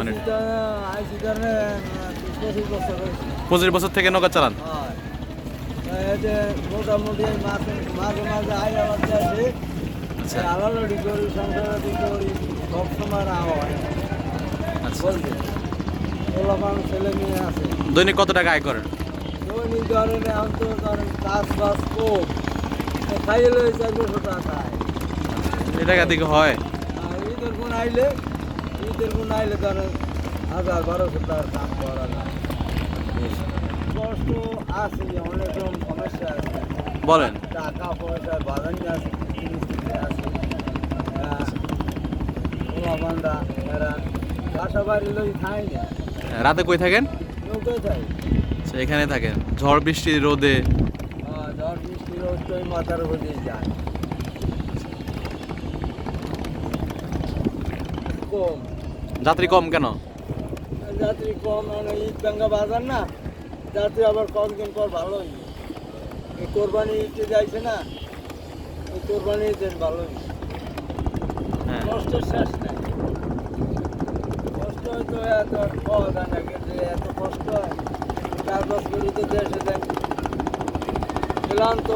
মানে পঁচিশ বছর থেকে নৌকা চালান? এই যে মোটামুটি মাঝে মাঝে আবার যাচ্ছে। আচ্ছা। আলাদি করি সংসারাদি করি সব সময় হয়। আচ্ছা। পোলাপান ছেলে মেয়ে আছে। দৈনিক কত টাকা আয় করেন? দৈনিক ধরেন এখন তো ধরেন কাজ বাজ কম চার বছর টাকা খায় এই টাকা দিকে হয়। আর ঈদের কোন আইলে ঈদের কোন আইলে ধরেন হাজার বারোশো টাকার কাম করা না কষ্ট আছে অনেক রকম সমস্যা আছে। বলেন। টাকা পয়সা বাগানি আছে এরা বাসা লই খাই না। রাতে কই থাকেন? আচ্ছা, এখানে থাকেন। ঝড় বৃষ্টি রোদে? ঝড় বৃষ্টি রোদ তো মাথার উপর দিয়ে যায়। কম। যাত্রী কম কেন? যাত্রী কম মানে ঈদ গঙ্গা বাজার না। যাত্রী আবার কতদিন পর ভালোই। এই কোরবানি ঈদে যাইছে না এই কোরবানি ঈদের ভালোই। হ্যাঁ। কষ্টের শেষ নাই। কষ্ট হয়তো এত পাওয়া যায় না কিন্তু এত কষ্ট হয়। চার পাঁচ তো দেশে দেন। ক্লান্ত।